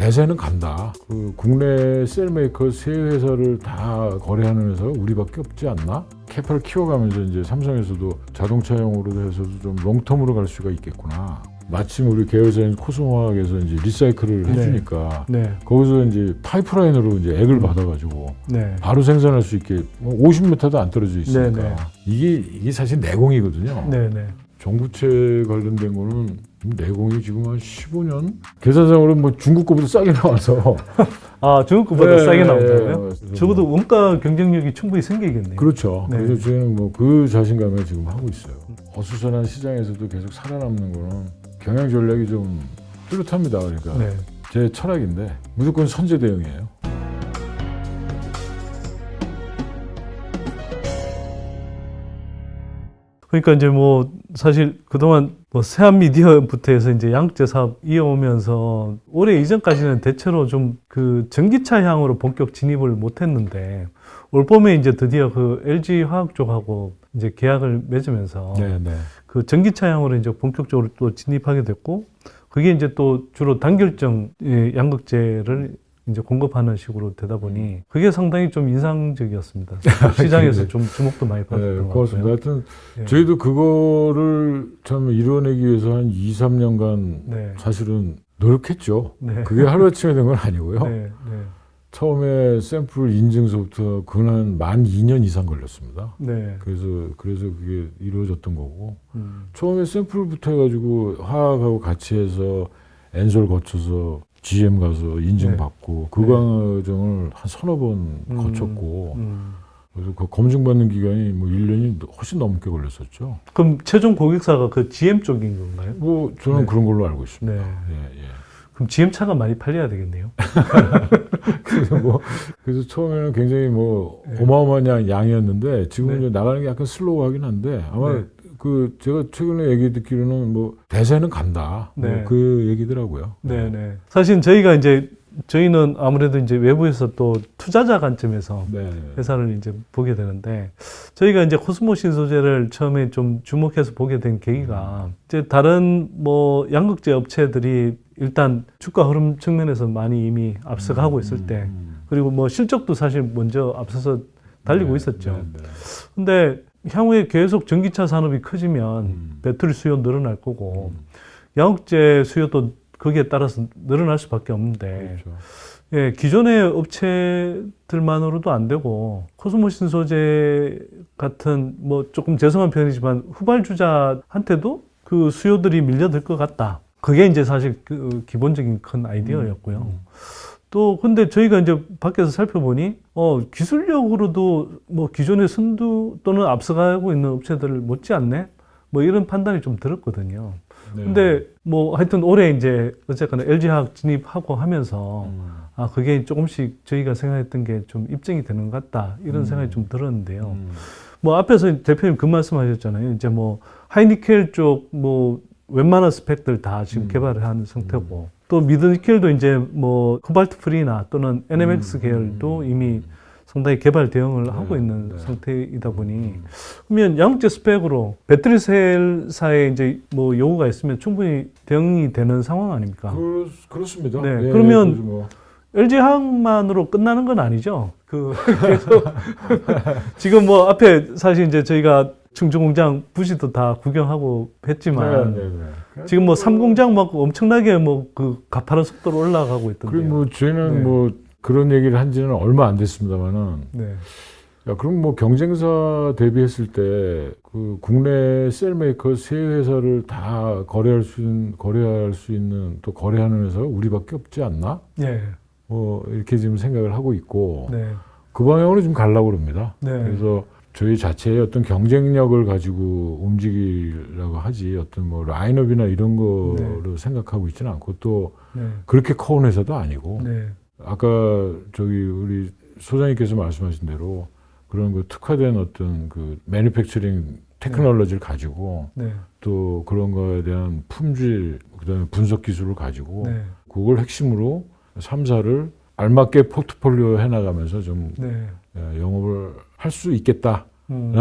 대세는 간다. 그 국내 셀메이커 세 회사를 다 거래하는 회사가 우리밖에 없지 않나? 캐파를 키워가면서 이제 삼성에서도 자동차용으로 해서도 좀 롱텀으로 갈 수가 있겠구나. 마침 우리 계열사인 코스모화학에서 이제 리사이클을 네. 해주니까 네, 거기서 이제 파이프라인으로 이제 액을 받아가지고 네, 바로 생산할 수 있게 뭐 50m도 안 떨어져 있으니까 네, 네. 이게 이게 사실 내공이거든요. 네, 네. 정부채 관련된 거는 내공이 지금 한 15년 계산상으로 뭐 중국 거보다 싸게 나와서 아 중국 거보다 네, 싸게 나온다고요? 그래서 적어도 뭐- 원가 경쟁력이 충분히 생기겠네요. 그렇죠. 네. 그래서 저희는 뭐그 자신감에 지금 하고 있어요. 어수선한 시장에서도 계속 살아남는 거는 경영 전략이 좀 뚜렷합니다. 그러니까 네. 제 철학인데 무조건 선제 대응이에요. 그러니까 이제 뭐 사실 그동안 뭐 세한 미디어부터 해서 이제 양극재 사업 이어오면서 올해 이전까지는 대체로 좀 그 전기차 향으로 본격 진입을 못했는데 올 봄에 이제 드디어 그 LG 화학 쪽하고 이제 계약을 맺으면서 네, 네. 그 전기차 향으로 이제 본격적으로 또 진입하게 됐고 그게 이제 또 주로 단결정 예, 양극재를 이제 공급하는 식으로 되다 보니 그게 상당히 좀 인상적이었습니다. 시장에서 좀 주목도 많이 받았던 네, 것 고맙습니다. 하여튼 예. 저희도 그거를 참 이뤄내기 위해서 한 2, 3년간 네. 사실은 노력했죠. 네. 그게 하루아침에 된 건 아니고요. 네, 네. 처음에 샘플 인증서부터 그한 만 2년 이상 걸렸습니다. 네. 그래서 그래서 그게 이루어졌던 거고 음. 처음에 샘플부터 해가지고 화학하고 같이 해서 엔솔 거쳐서 GM 가서 인증받고 그 네. 과정을 한 서너 번 음. 거쳤고 음. 그래서 그 검증받는 기간이 뭐 1년이 훨씬 넘게 걸렸었죠. 그럼 최종 고객사가 그 GM 쪽인 건가요? 뭐 저는 네. 그런 걸로 알고 있습니다. 네. 예, 예. 그럼 GM 차가 많이 팔려야 되겠네요. 그래서 뭐 그래서 처음에는 굉장히 뭐 네. 어마어마한 양- 양이었는데 지금은 네. 이제 나가는 게 약간 슬로우하긴 한데 아마 네. 그 제가 최근에 얘기 듣기로는 뭐 대세는 간다 네. 뭐 그 얘기더라고요. 네, 네. 사실 저희가 이제 저희는 아무래도 이제 외부에서 또 투자자 관점에서 네. 네. 회사를 이제 보게 되는데 저희가 이제 코스모 신소재를 처음에 좀 주목해서 보게 된 계기가 이제 다른 뭐 양극재 업체들이 일단 주가 흐름 측면에서 많이 이미 앞서가고 있을 때 음. 그리고 뭐 실적도 사실 먼저 앞서서 달리고 네, 있었죠. 네, 네. 근데 향후에 계속 전기차 산업이 커지면 음. 배터리 수요 늘어날 거고 음. 양극재 수요도 거기에 따라서 늘어날 수밖에 없는데 그렇죠. 예, 기존의 업체들만으로도 안 되고 코스모 신 소재 같은 뭐 조금 죄송한 표현이지만 후발주자한테도 그 수요들이 밀려들 것 같다. 그게 이제 사실 그 기본적인 큰 아이디어였고요. 음. 또 근데 저희가 이제 밖에서 살펴보니 어 기술력으로도 뭐 기존의 선두 또는 앞서가고 있는 업체들을 못지않네 뭐 이런 판단이 좀 들었거든요. 네. 근데 뭐 하여튼 올해 이제 어쨌거나 LG화학 진입하고 하면서 음. 아 그게 조금씩 저희가 생각했던 게 좀 입증이 되는 것 같다 이런 음. 생각이 좀 들었는데요. 음. 뭐 앞에서 대표님 그 말씀하셨잖아요. 이제 뭐 하이니켈 쪽 뭐 웬만한 스펙들 다 지금 음. 개발을 하는 상태고 또 미드니켈도 이제 뭐 코발트 프리나 또는 NMX 음. 계열도 음. 이미 상당히 개발 대응을 네, 하고 있는 네. 상태이다 보니 음. 그러면 양극재 스펙으로 배터리 셀사에 이제 뭐 요구가 있으면 충분히 대응이 되는 상황 아닙니까? 그렇, 그렇습니다. 네, 예, 그러면 그래서 뭐 LG 화학만으로 끝나는 건 아니죠. 그 계속 지금 뭐 앞에 사실 이제 저희가 충주 공장 부시도 다 구경하고 했지만 네, 네, 네. 지금 뭐 삼공장 막 엄청나게 뭐 그 가파른 속도로 올라가고 있던데요. 그리고 뭐 저희는 네. 뭐 그런 얘기를 한 지는 얼마 안 됐습니다만은 네. 야, 그럼 뭐 경쟁사 대비했을 때 그 국내 셀메이커 세 회사를 다 거래할 수 있는 거래할 수 있는 또 거래하는 회사가 우리밖에 없지 않나? 네. 뭐 이렇게 지금 생각을 하고 있고 네. 그 방향으로 좀 가려고 그럽니다. 네. 그래서 저희 자체의 어떤 경쟁력을 가지고 움직이려고 하지 어떤 뭐 라인업이나 이런 거로 생각하고 있지는 않고 또 네. 그렇게 커온 회사도 아니고 네. 아까 저기 우리 소장님께서 말씀하신 대로 그런 그 특화된 어떤 그 매니팩처링 테크놀로지를 가지고 네. 또 그런 거에 대한 품질 그다음에 분석 기술을 가지고 네. 그걸 핵심으로 3사를 알맞게 포트폴리오 해 나가면서 좀 네. 예, 영업을 할 수 있겠다. 음.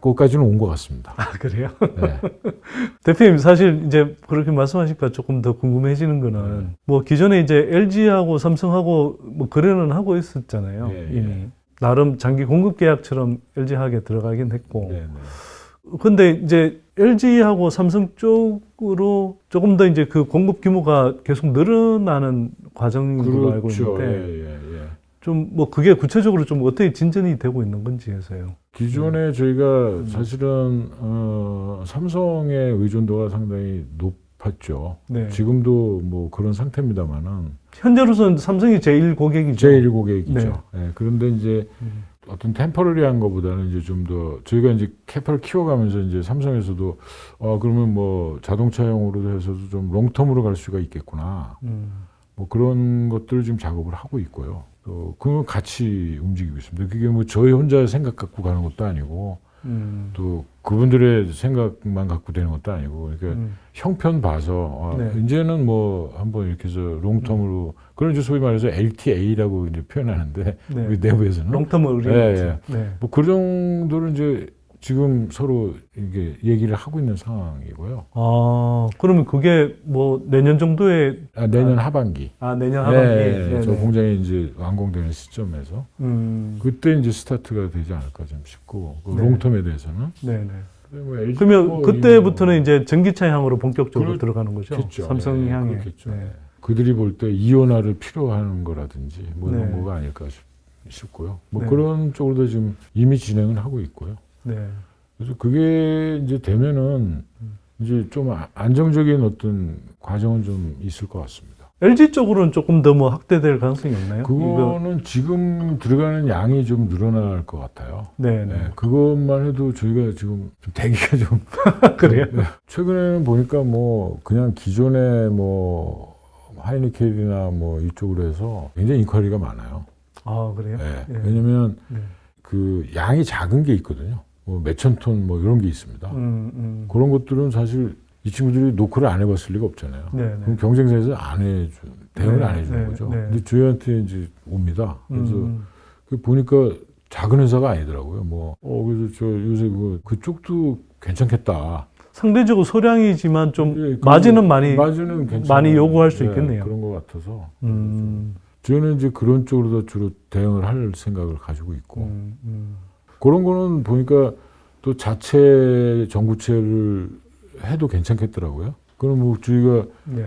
것까지는 온 것 같습니다. 아, 그래요? 네. 대표님 사실 이제 그렇게 말씀하시니까 조금 더 궁금해지는 거는 네. 뭐 기존에 이제 LG하고 삼성하고 뭐 거래는 하고 있었잖아요. 예, 예. 이미 나름 장기 공급 계약처럼 LG하게 들어가긴 했고. 네, 네. 근데 이제 LG하고 삼성 쪽 으로 조금 더 이제 그 공급 규모가 계속 늘어나는 과정인 걸로 알고 그렇죠. 있는데 예, 예, 예. 좀 뭐 그게 구체적으로 좀 어떻게 진전이 되고 있는 건지 해서요. 기존에 음. 저희가 사실은 어, 삼성의 의존도가 상당히 높았죠. 네. 지금도 뭐 그런 상태입니다만은 현재로서는 삼성이 제일 고객이죠. 제일 고객이죠. 네. 예, 그런데 이제 음. 어떤 템퍼러리한 것보다는 이제 좀 더 저희가 이제 캐파를 키워가면서 이제 삼성에서도 어 그러면 뭐 자동차용으로 해서도 좀 롱텀으로 갈 수가 있겠구나. 음. 뭐 그런 것들을 지금 작업을 하고 있고요. 또 그건 같이 움직이고 있습니다. 그게 뭐 저희 혼자 생각 갖고 가는 것도 아니고 음. 또 그분들의 생각만 갖고 되는 것도 아니고 그러니까 음. 형편 봐서 아, 네. 이제는 뭐 한번 이렇게 해서 롱텀으로 그런 이제 소위 말해서 LTA라고 이제 표현하는데 네. 우리 내부에서는 롱텀 의리. 예, 네. 뭐그 정도를 이제 지금 서로 이게 얘기를 하고 있는 상황이고요. 아, 그러면 그게 뭐 내년 정도에 아, 내년 하반기. 아 내년 하반기. 예, 네, 저 네. 공장이 이제 완공되는 시점에서 음. 그때 이제 스타트가 되지 않을까 좀 싶고 그 네. 롱텀에 대해서는 네, 네. 뭐 그러면 거 그때부터는 이 이제 전기차 향으로 본격적으로 그렇- 들어가는 거죠. 그렇겠죠. 삼성 예, 향에. 그렇겠죠. 네. 예. 그들이 볼 때 이온화를 필요한 거라든지 뭐 이런 네. 거가 아닐까 싶, 싶고요. 뭐 네. 그런 쪽으로도 지금 이미 진행을 하고 있고요. 네. 그래서 그게 이제 되면은 음. 이제 좀 아- 안정적인 어떤 과정은 좀 있을 것 같습니다. LG 쪽으로는 조금 더 뭐 확대될 가능성이 없나요? 이거- 그거는 지금 들어가는 양이 좀 늘어날 것 같아요. 네, 네, 네. 그것만 해도 저희가 지금 좀 대기가 좀 그래요? 네. 최근에는 보니까 뭐 그냥 기존의 뭐 하이니켈이나 뭐 이쪽으로 해서 굉장히 인ኳ리가 많아요. 아, 그래요? 네. 예. 왜냐면 네. 그 양이 작은 게 있거든요. 뭐 몇천 톤 뭐 이런 게 있습니다. 음, 음. 그런 것들은 사실 이 친구들이 노크를 안 해봤을 리가 없잖아요. 네, 네. 그럼 경쟁사에서 안 해줘 대응을 네, 안 해주는 네, 거죠. 네. 근데 저희한테 이제 옵니다. 그래서 음, 그 보니까 작은 회사가 아니더라고요. 뭐, 어, 그래서 저 요새 그, 그쪽도 괜찮겠다. 상대적으로 소량이지만 좀 예, 그 마진은 많이 마진은 괜찮아요. 많이 요구할 수 예, 있겠네요. 그런 것 같아서. 음, 저는 이제 그런 쪽으로 더 주로 대응을 할 생각을 가지고 있고. 음, 음. 그런 거는 보니까 또 자체 전구체를 해도 괜찮겠더라고요. 그럼 뭐 저희가 네.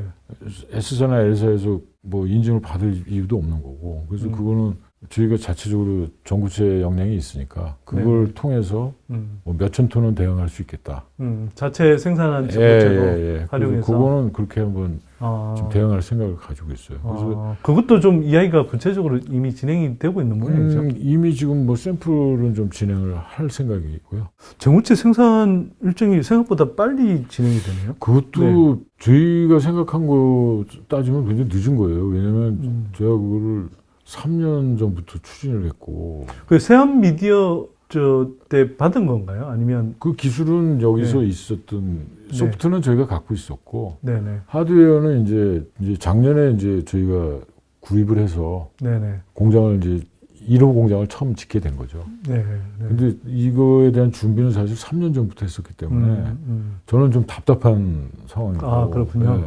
S사나 L사에서 뭐 인증을 받을 이유도 없는 거고. 그래서 음. 그거는 저희가 자체적으로 전구체 역량이 있으니까 그걸 통해서 음, 뭐 몇천 톤은 대응할 수 있겠다. 음. 자체 생산한 예, 전구체로 예, 예. 활용해서? 그래서 그거는 그렇게 한번 아, 좀 대응할 생각을 가지고 있어요. 그래서 아, 그것도 좀 이야기가 구체적으로 이미 진행이 되고 있는 모양이죠. 음, 이미 지금 뭐 샘플은 좀 진행을 할 생각이고요. 전구체 생산 일정이 생각보다 빨리 진행이 되네요. 그것도 저희가 생각한 거 따지면 굉장히 늦은 거예요. 왜냐면 음. 제가 그거를 3년 전부터 추진을 했고 그 세안 미디어 저 때 받은 건가요? 아니면 그 기술은 여기서 네. 있었던 소프트는 저희가 갖고 있었고 네네 하드웨어는 이제 이제 작년에 이제 저희가 구입을 해서 네네 공장을 이제 1호 공장을 처음 짓게 된 거죠. 네 네. 근데 이거에 대한 준비는 사실 3년 전부터 했었기 때문에 음, 음. 저는 좀 답답한 상황이고. 아, 그렇군요.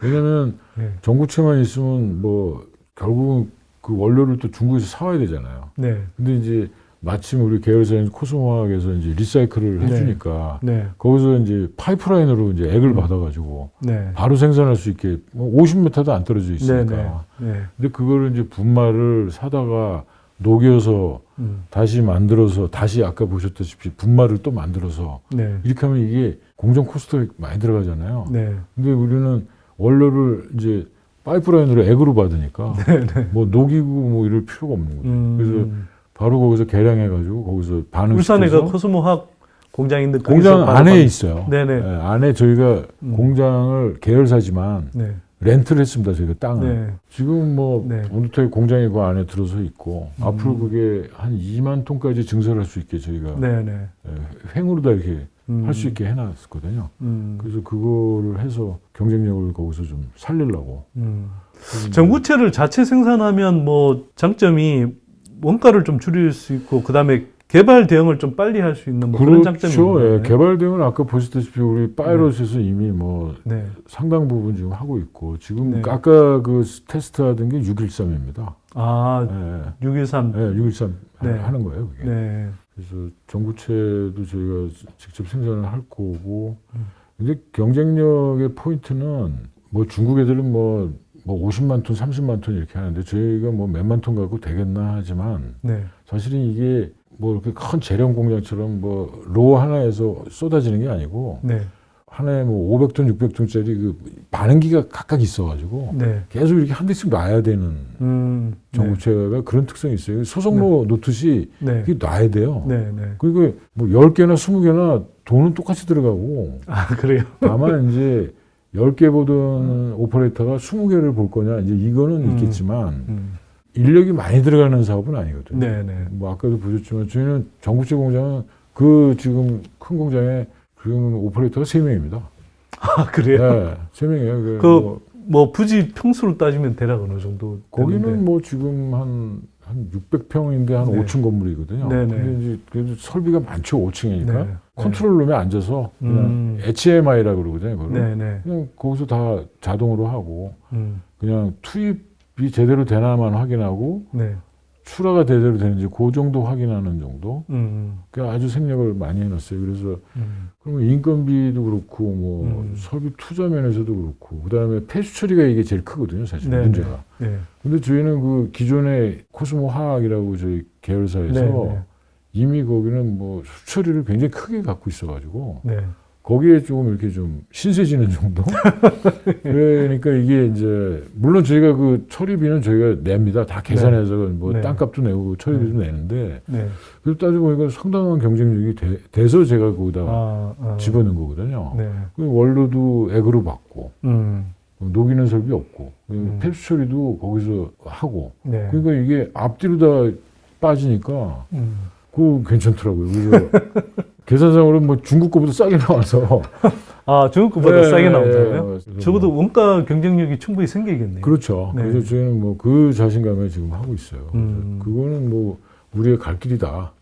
왜냐면 네. 전구체만 있으면 뭐 결국은 그 원료를 또 중국에서 사와야 되잖아요. 네. 근데 이제 마침 우리 계열사인 코스모화학에서 이제 리사이클을 네. 해주니까 네. 거기서 이제 파이프라인으로 이제 액을 음. 받아가지고 네. 바로 생산할 수 있게 뭐 50m도 안 떨어져 있으니까. 네네. 네. 근데 그거를 이제 분말을 사다가 녹여서 음. 다시 만들어서 다시 아까 보셨다시피 분말을 또 만들어서 네. 이렇게 하면 이게 공정 코스트가 많이 들어가잖아요. 네. 근데 우리는 원료를 이제 파이프라인으로 액으로 받으니까 뭐 녹이고 뭐 이럴 필요가 없는 거죠. 음. 그래서 바로 거기서 계량해가지고 거기서 반응 울산에가 시켜서 코스모학 공장인데 공장 거기서 바로 안에 받- 있어요. 네네. 예, 안에 저희가 음. 공장을 계열사지만 네. 렌트를 했습니다. 저희가 땅을. 네. 지금 뭐 네. 온두토의 공장이 그 안에 들어서 있고 음. 앞으로 그게 한 2만 톤까지 증설할 수 있게 저희가 네네. 예, 횡으로 다 이렇게 음. 할수 있게 해놨거든요. 음. 그래서 그거를 해서 경쟁력을 거기서 좀 살리려고. 음. 전구체를 자체 생산하면 뭐 장점이 원가를 좀 줄일 수 있고 그다음에 개발 대응을 좀 빨리 할 수 있는 뭐 그런 장점이 그렇죠. 있는 예. 개발 대응은 아까 보시다시피 우리 파이럿에서 이미 뭐 네. 상당 부분 지금 하고 있고 지금 네. 아까 그 테스트하던 게 613입니다. 아, 예, 613. 예, 613 네. 하는 거예요. 그게. 네. 그래서 전구체도 저희가 직접 생산을 할 거고. 음. 근데 경쟁력의 포인트는 뭐 중국 애들은 뭐, 뭐 50만 톤, 30만 톤 이렇게 하는데 저희가 뭐 몇만 톤 갖고 되겠나 하지만 네. 사실은 이게 뭐 이렇게 큰 재련 공장처럼 뭐 로 하나에서 쏟아지는 게 아니고 네. 하나에 뭐 500톤, 600ton짜리 그 반응기가 각각 있어가지고 네. 계속 이렇게 한 대씩 놔야 되는 음. 전구체가 그런 특성이 있어요. 소속로 놓듯이 네. 이게 놔야 돼요. 네, 네. 그리고 뭐 10개나 20개나 돈은 똑같이 들어가고 아, 그래요. 다만 이제 10개 보던 오퍼레이터가 20개를 볼 거냐 이제 이거는 음. 있겠지만 음. 인력이 많이 들어가는 사업은 아니거든요. 네, 네. 뭐 아까도 보셨지만 저희는 전구체 공장은 그 지금 큰 공장에 지금 오퍼레이터가 3명입니다. 아, 그래요. 네, 3명이에요. 그, 그뭐뭐 부지 평수를 따지면 대략 어느 정도 거기는 되는데. 뭐 지금 한, 한 600평인데 한 네. 5층 건물이거든요. 네네. 근데 이제 그래도 설비가 많죠. 5층이니까. 네. 컨트롤 룸에 앉아서 그냥 음. HMI라고 그러거든요. 그걸. 네, 네. 그냥 거기서 다 자동으로 하고 음. 그냥 투입이 제대로 되나만 확인하고 네. 출하가 제대로 되는지 그 정도 확인하는 정도. 음. 그 아주 생략을 많이 해놨어요. 그래서 음. 그러면 인건비도 그렇고 뭐 음. 설비 투자 면에서도 그렇고 그다음에 폐수 처리가 이게 제일 크거든요. 사실 네, 문제가. 네. 근데 저희는 그 기존의 코스모 화학이라고 저희 계열사에서 네, 네. 이미 거기는 뭐 수처리를 굉장히 크게 갖고 있어가지고 네. 거기에 조금 이렇게 좀 신세지는 정도. 그러니까 이게 이제 물론 저희가 그 처리비는 저희가 냅니다. 다 계산해서 뭐 네. 땅값도 내고 처리비도 내는데 네. 그래도 따지고 보니까 상당한 경쟁력이 돼, 돼서 제가 거기다 아, 아. 집어넣은 거거든요. 네. 그 원료도 액으로 받고 음. 녹이는 설비 없고 음. 폐수 처리도 거기서 하고 네. 그러니까 이게 앞뒤로 다 빠지니까 음. 그거 괜찮더라고요. 그래서 계산상으로 뭐 중국 거보다 싸게 나와서 아, 중국 거보다 네, 싸게 네, 나온다고요? 네. 적어도 원가 경쟁력이 충분히 생기겠네요. 그렇죠. 네. 그래서 저희는 뭐 그 자신감에 지금 하고 있어요. 음. 그거는 뭐 우리의 갈 길이다.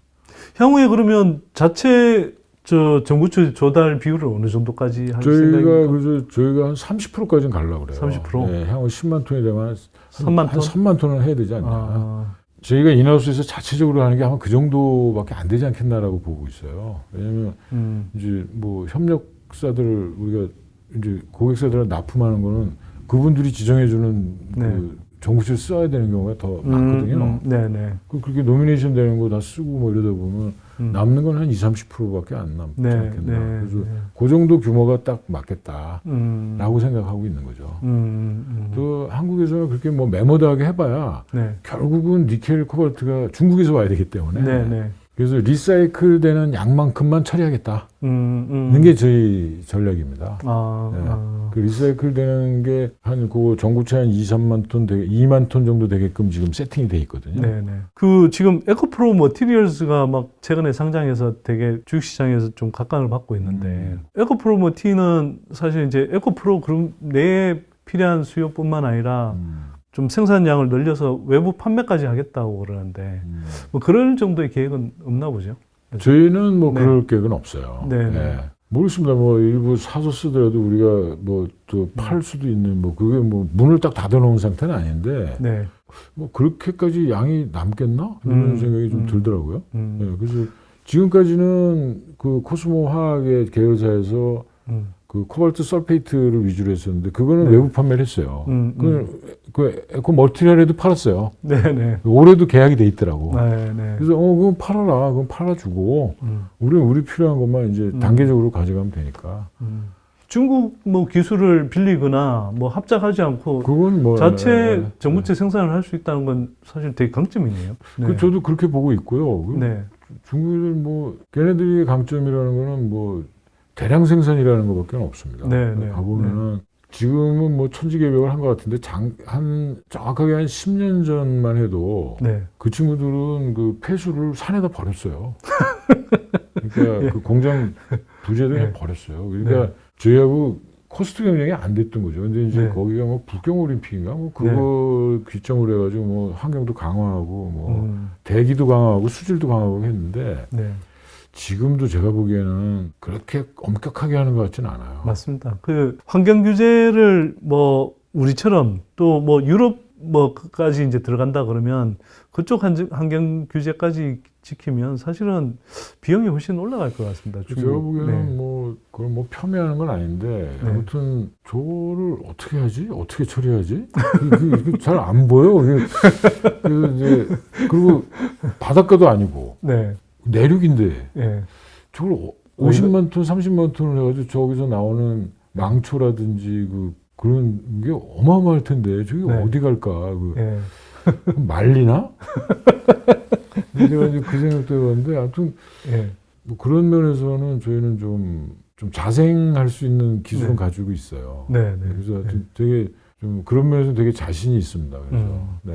향후에 그러면 자체 저 전구체 조달 비율을 어느 정도까지 할 저희가 생각입니까? 그래서 저희가 한 30%까지는 가려고 그래요. 30%? 네, 향후 10만 톤이 되면 한 3만 한 톤? 3만 톤은 해야 되지 않나. 아, 저희가 인하우스에서 자체적으로 하는 게 아마 그 정도밖에 안 되지 않겠나라고 보고 있어요. 왜냐하면 음. 이제 뭐 협력사들을 우리가 이제 고객사들을 납품하는 거는 그분들이 지정해주는 네. 그 정부실 써야 되는 경우가 더 많거든요. 음, 음, 네네. 그 그렇게 노미네이션 되는 거 다 쓰고 뭐 이러다 보면 음. 남는 건 한 2, 30%밖에 안 남지 네, 않겠나. 네, 그래서 네. 그 정도 규모가 딱 맞겠다라고 음. 생각하고 있는 거죠. 음, 음, 또 한국에서는 그렇게 뭐 메모드하게 해봐야 네. 결국은 니켈 코발트가 중국에서 와야 되기 때문에 네, 네. 그래서 리사이클 되는 양만큼만 처리하겠다는 음, 음. 게 저희 전략입니다. 아, 네. 아. 그 리사이클 되는 게 한그 전구체 한 2, 3만 톤 되게 2만 톤 정도 되게끔 지금 세팅이 돼 있거든요. 네네. 그 지금 에코프로 머티리얼스가 막 최근에 상장해서 되게 주식시장에서 좀 각광을 받고 있는데 음. 에코프로 머티는 사실 이제 에코프로 그룹 내에 필요한 수요뿐만 아니라 음, 좀 생산량을 늘려서 외부 판매까지 하겠다고 그러는데 음. 뭐 그럴 정도의 계획은 없나 보죠. 저희는 뭐 네. 그럴 계획은 없어요. 네, 네. 모르겠습니다. 뭐 일부 사서 쓰더라도 우리가 뭐 또 팔 수도 있는 뭐 그게 뭐 문을 딱 닫아놓은 상태는 아닌데 네. 뭐 그렇게까지 양이 남겠나 이런 음, 생각이 좀 음. 들더라고요. 음, 네, 그래서 지금까지는 그 코스모 화학의 계열사에서 음, 그 코발트 설페이트를 위주로 했었는데 그거는 네. 외부 판매를 했어요. 음, 음. 그, 그 에코 멀티리얼에도 팔았어요. 네네. 올해도 계약이 돼 있더라고. 네네. 그래서 어 그건 팔아라. 그건 팔아주고 음, 우리는 우리 필요한 것만 이제 음. 단계적으로 가져가면 되니까. 음. 중국 뭐 기술을 빌리거나 뭐 합작하지 않고 그건 뭐 자체 네, 전구체 생산을 할 수 있다는 건 사실 되게 강점이네요. 네. 그 저도 그렇게 보고 있고요. 그 네. 중국인들 뭐 걔네들이 강점이라는 거는 뭐 대량 생산이라는 것밖에 없습니다. 네, 네, 가보면은 지금은 뭐 천지 개벽을 한 것 같은데 장, 한 정확하게 한 10년 전만 해도 네. 그 친구들은 그 폐수를 산에다 버렸어요. 그러니까 예. 그 공장 부재도 그냥 네. 버렸어요. 그러니까 네. 저희하고 코스트 경쟁이 안 됐던 거죠. 근데 이제 네. 거기가 뭐 북경 올림픽인가 뭐 그거 기점으로 해가지고 뭐 환경도 강화하고 뭐 음, 대기도 강화하고 수질도 강화하고 했는데 네. 지금도 제가 보기에는 그렇게 엄격하게 하는 것 같지는 않아요. 맞습니다. 그 환경 규제를 뭐 우리처럼 또 뭐 유럽 뭐까지 이제 들어간다 그러면 그쪽 한- 환경 규제까지 지키면 사실은 비용이 훨씬 올라갈 것 같습니다. 제가. 보기에는 네. 뭐 그걸 뭐 폄훼하는 건 아닌데 네. 아무튼 저거를 어떻게 하지? 어떻게 처리하지? 잘 안 보여. 그게 그 이제 그리고 바닷가도 아니고 네. 내륙인데 예. 저걸 오- 50만 톤, 30만 톤을 해가지고 저기서 나오는 망초라든지 그 그런 게 어마어마할 텐데 저기 네. 어디 갈까? 그 예. 말리나? 제가 이제 그 생각도 해봤는데 아무튼 예. 뭐 그런 면에서는 저희는 좀, 좀 자생할 수 있는 기술은 네. 가지고 있어요. 네, 네. 그래서 하여튼 되게 좀 그런 면에서 되게 자신이 있습니다. 그래서 음. 네.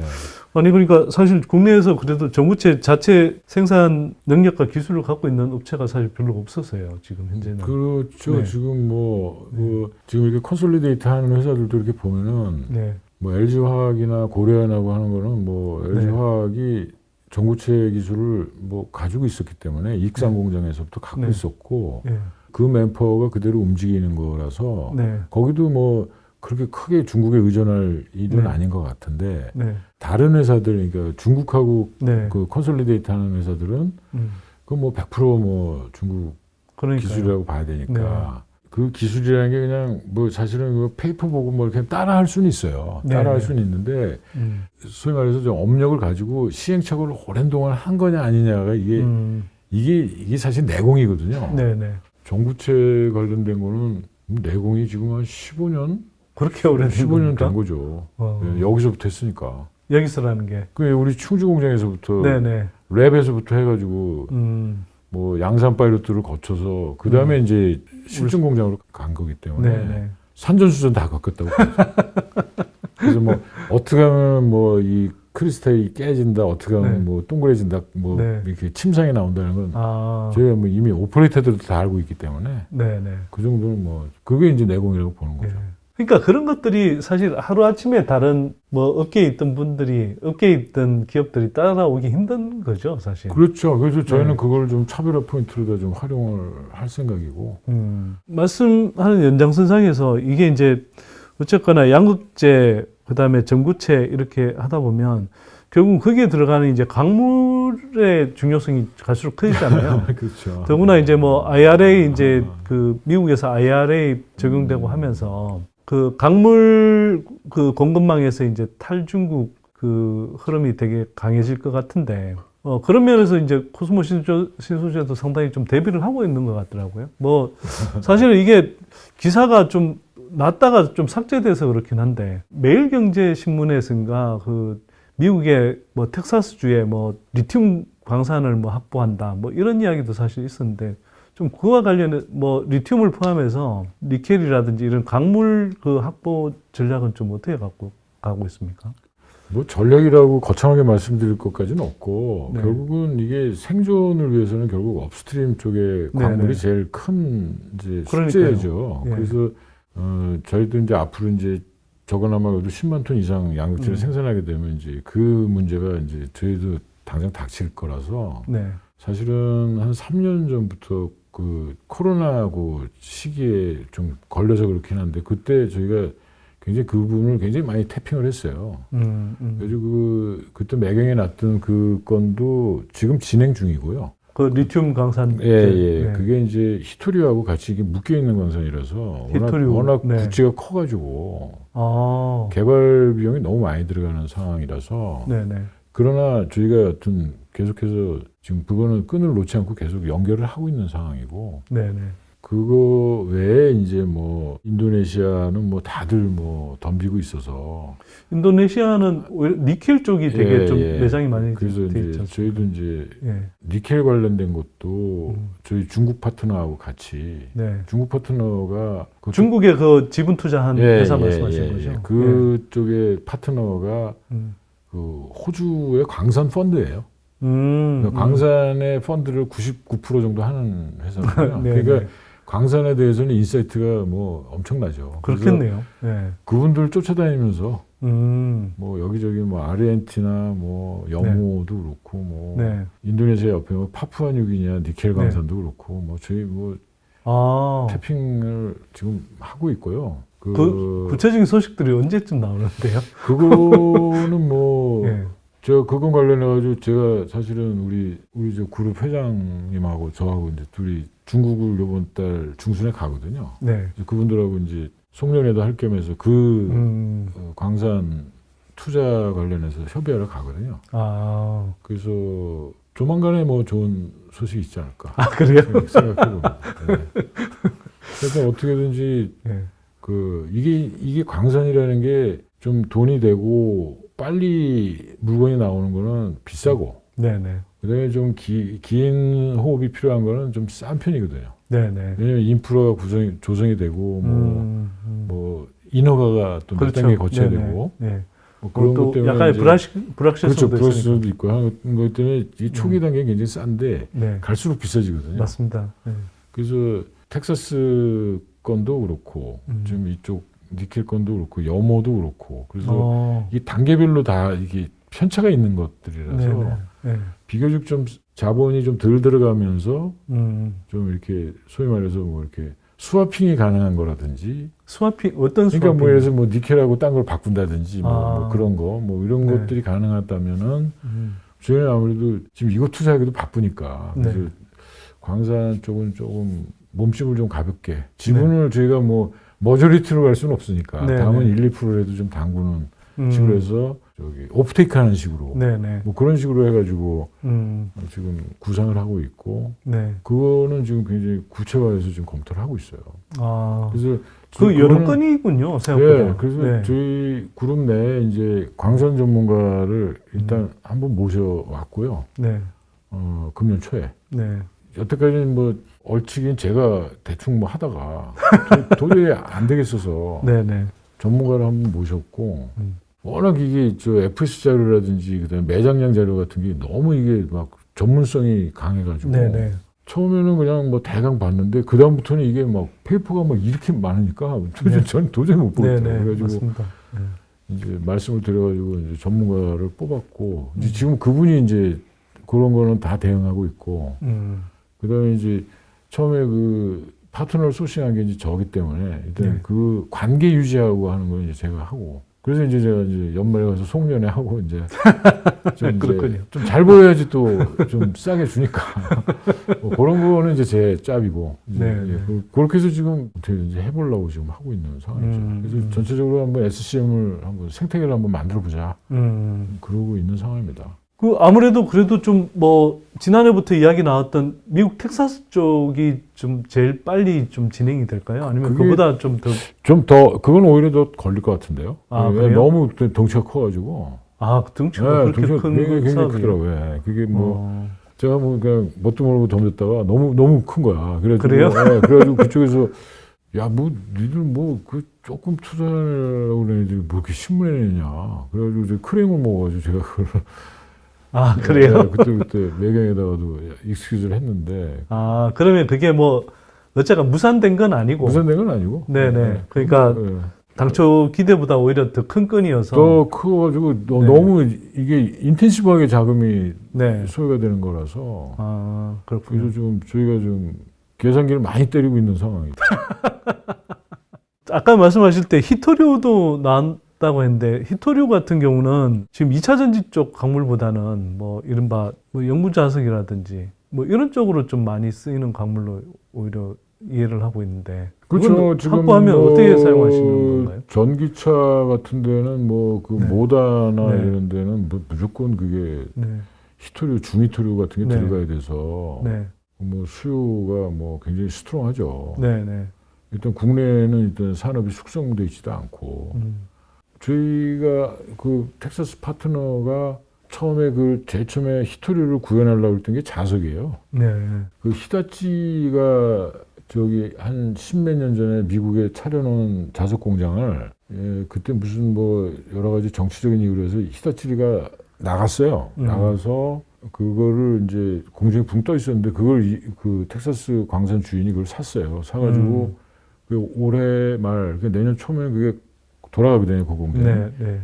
아니 그러니까 사실 국내에서 그래도 전구체 자체 생산 능력과 기술을 갖고 있는 업체가 사실 별로 없었어요. 지금 현재는. 그렇죠. 네. 지금 뭐, 뭐 지금 이렇게 컨솔리데이트 하는 회사들도 이렇게 보면은 네. 뭐 LG 화학이나 고려연하고 하는 거는 뭐 LG 네. 화학이 전구체 기술을 뭐 가지고 있었기 때문에 익산 네. 공장에서부터 갖고 네. 있었고 예. 그 맨파워가 그대로 움직이는 거라서 네. 거기도 뭐 그렇게 크게 중국에 의존할 일은 네. 아닌 것 같은데 네. 다른 회사들 그러니까 중국하고 네. 그 컨솔리데이트 하는 회사들은 음. 그뭐 100%뭐 중국 그러니까 기술이라고 봐야 되니까 네. 그 기술이라는 게 그냥 뭐 사실은 그 페이퍼 보고 뭐 이렇게 따라 할 수는 있어요. 네, 따라 할 네. 수는 있는데 음. 소위 말해서 좀 업력을 가지고 시행착오를 오랜 동안 한 거냐 아니냐가 이게 음. 이게 이게 사실 내공이거든요. 네, 네. 전구체 관련된 거는 내공이 지금 한 15년 그렇게 오래된 15년 겁니까? 된 거죠. 어. 예, 여기서부터 했으니까. 여기서라는 게. 그 우리 충주 공장에서부터 네, 네. 랩에서부터 해가지고 음. 뭐 양산 파일럿들을 거쳐서 그 다음에 이제 실증 공장으로 간 거기 때문에 네, 네. 산전수전 다 겪었다고. 그래서 뭐 어떻게 하면 뭐 이 크리스탈이 깨진다, 어떻게 하면 네. 뭐 동그래진다, 뭐 네. 이렇게 침상이 나온다는 건 아. 저희가 뭐 이미 오퍼레이터들도 다 알고 있기 때문에 네, 네. 그 정도는 뭐 그게 이제 내공이라고 보는 네. 거죠. 그러니까 그런 것들이 사실 하루아침에 다른 뭐 업계에 있던 분들이 업계에 있던 기업들이 따라오기 힘든 거죠, 사실. 그렇죠. 그래서 저희는 네. 그걸 좀 차별화 포인트로다 좀 활용을 할 생각이고. 음. 말씀하는 연장선상에서 이게 이제 어쨌거나 양극재 그다음에 전구체 이렇게 하다 보면 결국 거기에 들어가는 이제 광물의 중요성이 갈수록 커지잖아요. 그렇죠. 더구나 이제 뭐 IRA 이제 아. 그 미국에서 IRA 적용되고 하면서 그 광물 그 공급망에서 이제 탈중국 그 흐름이 되게 강해질 것 같은데 어 그런 면에서 이제 코스모 신소, 신소재도 상당히 좀 대비를 하고 있는 것 같더라고요. 뭐 사실은 이게 기사가 좀 났다가 좀 삭제돼서 그렇긴 한데 매일경제신문에서인가 그 미국의 뭐 텍사스주에 뭐 리튬 광산을 뭐 확보한다 뭐 이런 이야기도 사실 있었는데 좀 그와 관련해 뭐 리튬을 포함해서 니켈이라든지 이런 광물 그 확보 전략은 좀 어떻게 갖고 가고 있습니까? 뭐 전략이라고 거창하게 말씀드릴 것까지는 없고 네. 결국은 이게 생존을 위해서는 결국 업스트림 쪽에 광물이 네. 제일 큰 이제 그러니까요. 숙제죠. 예. 그래서 어, 저희도 이제 앞으로 이제 저거나마 그래도 10만 톤 이상 양극재를 음. 생산하게 되면 이제 그 문제가 이제 저희도 당장 닥칠 거라서 네. 사실은 한 3년 전부터 그 코로나고 시기에 좀 걸려서 그렇긴 한데 그때 저희가 굉장히 그 부분을 굉장히 많이 태핑을 했어요. 음, 음. 그래서 그 그때 매경에 났던 그 건도 지금 진행 중이고요. 그 리튬 광산 예, 예. 네. 그게 이제 히토리하고 같이 이게 묶여 있는 광산이라서 워낙, 히토리오, 워낙 네. 부지가 커가지고 아, 개발 비용이 너무 많이 들어가는 상황이라서 네네. 그러나 저희가 여튼 계속해서 지금 그거는 끈을 놓지 않고 계속 연결을 하고 있는 상황이고 네네. 그거 외에 이제 뭐 인도네시아는 뭐 다들 뭐 덤비고 있어서 인도네시아는 니켈 쪽이 되게 예, 좀 예. 매장이 많이 그래서 돼 이제. 저희도 이제 예. 니켈 관련된 것도 음. 저희 중국 파트너하고 같이 네. 중국 파트너가 그 중국에 그 지분 투자한 예, 회사 예, 말씀하시는 예, 거죠? 예. 그쪽에 파트너가 예. 음. 그 호주의 광산 펀드예요. 음, 그러니까 광산의 펀드를 99% 정도 하는 회사거든요. 네, 그러니까 네. 광산에 대해서는 인사이트가 뭐 엄청나죠. 그렇겠네요. 네. 그분들 쫓아다니면서 음. 뭐 여기저기 뭐 아르헨티나 뭐 영호도 그렇고 뭐 네. 인도네시아 옆에 뭐 파푸아뉴기니아 니켈 광산도 그렇고 뭐 저희 뭐 아. 태핑을 지금 하고 있고요. 그, 그 구체적인 소식들이 언제쯤 나오는데요? 그거는 뭐 예. 저 그건 관련해 가지고 제가 사실은 우리 우리 저 그룹 회장님하고 저하고 이제 둘이 중국을 이번 달 중순에 가거든요. 네. 그분들하고 이제 송년회도 할 겸해서 그 음. 어, 광산 투자 관련해서 협의하러 가거든요. 아. 그래서 조만간에 뭐 좋은 소식이 있지 않을까 아, 그래요? 생각해봅니다. 네. 그래서 어떻게든지 네. 그 이게 이게 광산이라는 게 좀 돈이 되고 빨리 물건이 나오는 거는 비싸고 네, 네. 그다음에 좀 기, 긴 호흡이 필요한 거는 좀 싼 편이거든요. 네, 네. 왜냐면 인프라가 구성이 조성이 되고 뭐, 음, 음. 뭐 인허가가 또몇 단계 거쳐야 네네. 되고 네. 뭐 그런 또것 때문에 약간의 불확실, 그렇죠 불확실성도 있으니까. 플러스도 있고 하는 것 때문에 이 초기 음. 단계 는 굉장히 싼데 네. 갈수록 비싸지거든요. 맞습니다. 네. 그래서 텍사스 건도 그렇고 음. 지금 이쪽 니켈 건도 그렇고 염호도 그렇고 그래서 어. 이 단계별로 다 이게 편차가 있는 것들이라서 네, 네. 네. 비교적 좀 자본이 좀 덜 들어가면서 음. 좀 이렇게 소위 말해서 뭐 이렇게 스와핑이 가능한 거라든지 스와핑 어떤 스와핑? 그러니까 뭐 예를 들어서 뭐 니켈하고 딴 걸 바꾼다든지 뭐, 아. 뭐 그런 거 뭐 이런 네. 것들이 가능하다면은 음. 저희는 아무래도 지금 이거 투자하기도 바쁘니까 그래서 네. 광산 쪽은 조금 몸집을 좀 가볍게 지분을 저희가 뭐 머저리티로 갈 수는 없으니까 네, 다음은 네. 1, 2%라도 좀 담그는 음. 식으로 해서 저기 오프테이크 하는 식으로 네, 네. 뭐 그런 식으로 해가지고 음. 지금 구상을 하고 있고 네. 그거는 지금 굉장히 구체화해서 지금 검토를 하고 있어요. 아. 그래서 그 여러 건이군요, 생각보다. 예, 그래서 네. 저희 그룹 내에 이제 광산 전문가를 일단 한번 모셔왔고요. 네. 어, 금년 초에. 네. 여태까지는 뭐 얼치긴 제가 대충 뭐 하다가 도, 저히 안 되겠어서 네, 네. 전문가를 한번 모셨고 음. 워낙 이게 저 FS 자료라든지 그다음에 매장량 자료 같은 게 너무 이게 막 전문성이 강해가지고 네, 네. 처음에는 그냥 뭐 대강 봤는데 그 다음부터는 이게 막 페이퍼가 막 이렇게 많으니까 도저히 네. 전 도저히 못 네, 보겠더라고요. 네. 그래가지고 맞습니다. 네. 이제 말씀을 드려가지고 이제 전문가를 뽑았고 이제 음. 지금 그분이 이제 그런 거는 다 대응하고 있고 음. 그 다음에 이제 처음에 그 파트너를 소싱한 게 이제 저기 때문에 일단 네. 그 관계 유지하고 하는 건 이제 제가 하고 그래서 이제 제가 이제 연말에 가서 송년회 하고 이제 좀 그렇군요. 좀 잘 보여야지 또 좀 싸게 주니까 뭐 그런 거는 이제 제 짭이고 이제 네, 예, 네. 그- 그렇게 해서 지금 어떻게 이제 해보려고 지금 하고 있는 상황이죠. 음, 그래서 음. 전체적으로 한번 SCM을 한번 생태계를 한번 만들어 보자 음. 그러고 있는 상황입니다. 그 아무래도 그래도 좀 뭐 지난해부터 이야기 나왔던 미국 텍사스 쪽이 좀 제일 빨리 좀 진행이 될까요? 아니면 그게- 그보다 좀 더 좀 더 그건 오히려 더 걸릴 것 같은데요. 아, 왜 그래요? 너무 덩치가 커가지고 아, 그 등치가 네, 그렇게 큰 굉장히, 굉장히 사업이에요? 크더라고요. 예, 그게 뭐 어. 제가 뭐 그냥 뭣도 모르고 덤볐다가 너무 너무 큰 거야. 그래가지고 그래요? 예, 그래가지고 그쪽에서 야 뭐 니들 뭐 그 조금 투자하려고 애들이 뭐 이렇게 신문에 내냐. 그래가지고 저 크레임을 먹어가지고 제가 그걸 아, 그래요? 예, 그때 그때 매경에다가도 익스큐즈를 했는데 아, 그러면 그게 뭐 어쨌건 무산된 건 아니고 무산된 건 아니고. 네네. 예, 그러니까 예. 당초 기대보다 오히려 더 큰 건이어서 더 커가지고 너- 네. 너무 이게 인텐시브하게 자금이 네. 소요가 되는 거라서 아, 그렇군요. 그래서 좀 저희가 좀 계산기를 많이 때리고 있는 상황이다. 아까 말씀하실 때 히토류도 나 왔다고 했는데 히토류 같은 경우는 지금 2차 전지 쪽 광물보다는 뭐 이른바 뭐 영구자석이라든지 뭐 이런 쪽으로 좀 많이 쓰이는 광물로 오히려 이해를 하고 있는데 그렇죠. 지금 확보하면 뭐 어떻게 사용하시는 건가요? 전기차 같은 데는 뭐그 네. 모다나 네. 이런 데는 무- 무조건 그게 네, 히토류, 중히토류 같은 게 네. 들어가야 돼서 네, 뭐 수요가 뭐 굉장히 스트롱하죠. 네, 네. 일단 국내에는 일단 산업이 숙성돼 있지도 않고 음, 저희가 그 텍사스 파트너가 처음에 그 제일 처음에 히토류를 구현하려고 했던 게 자석이에요. 네, 그 히다치가 저기 한 십몇 년 전에 미국에 차려놓은 자석 공장을 예, 그때 무슨 뭐 여러 가지 정치적인 이유로 해서 히다치가 나갔어요. 음. 나가서 그거를 이제 공중에 붕 떠 있었는데 그걸 이- 그 텍사스 광산 주인이 그걸 샀어요. 사가지고 그 올해 말 그 내년 초면 그게 돌아가거든요. 고공대. 네, 네.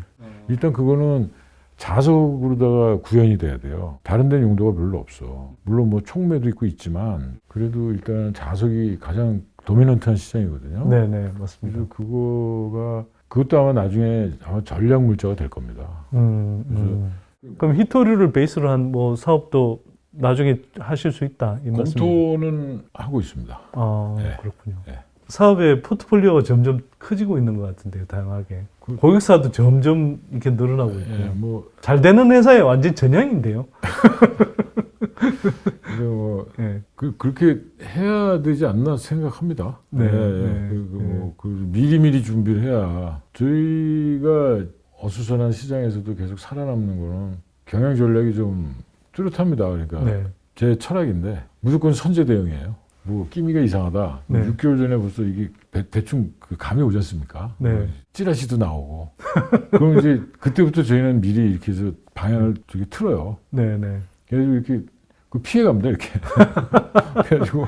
일단 그거는 자석으로다가 구현이 돼야 돼요. 다른 데는 용도가 별로 없어. 물론 뭐 총매도 있고 있지만 그래도 일단 자석이 가장 도미넌트한 시장이거든요. 네, 네, 맞습니다. 그래서 그거가 그것도 아마 나중에 아마 전략 물자가 될 겁니다. 음, 음. 그럼 히토류를 베이스로 한 뭐 사업도 나중에 하실 수 있다 이 말씀. 검토는 하고 있습니다. 아 네. 그렇군요. 네. 사업의 포트폴리오가 점점 커지고 있는 것 같은데요, 다양하게. 그- 고객사도 점점 이렇게 늘어나고 있고요. 예, 뭐, 잘 되는 회사의 완전 전형인데요. 근데 뭐 예. 그, 그렇게 해야 되지 않나 생각합니다. 네, 예, 예. 네, 그, 그 뭐, 그 미리미리 준비를 해야 저희가 어수선한 시장에서도 계속 살아남는 거는 경영 전략이 좀 뚜렷합니다. 그러니까 네. 제 철학인데 무조건 선제 대응이에요. 뭐 끼미가 이상하다. 네. 6개월 전에 벌써 이게 대, 충그 감이 오지 않습니까? 네. 뭐 찌라시도 나오고. 그럼 이제 그때부터 저희는 미리 이렇게 해서 방향을 저기 틀어요. 네, 네. 그래서 이렇게 그 피해갑니다 이렇게. 그래가지고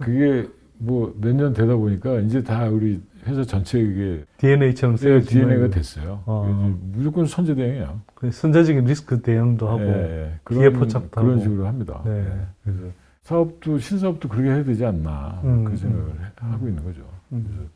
그게 뭐 몇 년 되다 보니까 이제 다 우리 회사 전체 이게 DNA처럼 네, DNA가 됐어요. 아. 무조건 선제 대응이야. 그 선제적인 리스크 대응도 하고. 예, 예. 기회 포착도 그런 하고. 식으로 합니다. 네. 예. 그래서 사업도 신사업도 그렇게 해야 되지 않나 음, 그 생각을 음. 해- 하고 있는 거죠. 음.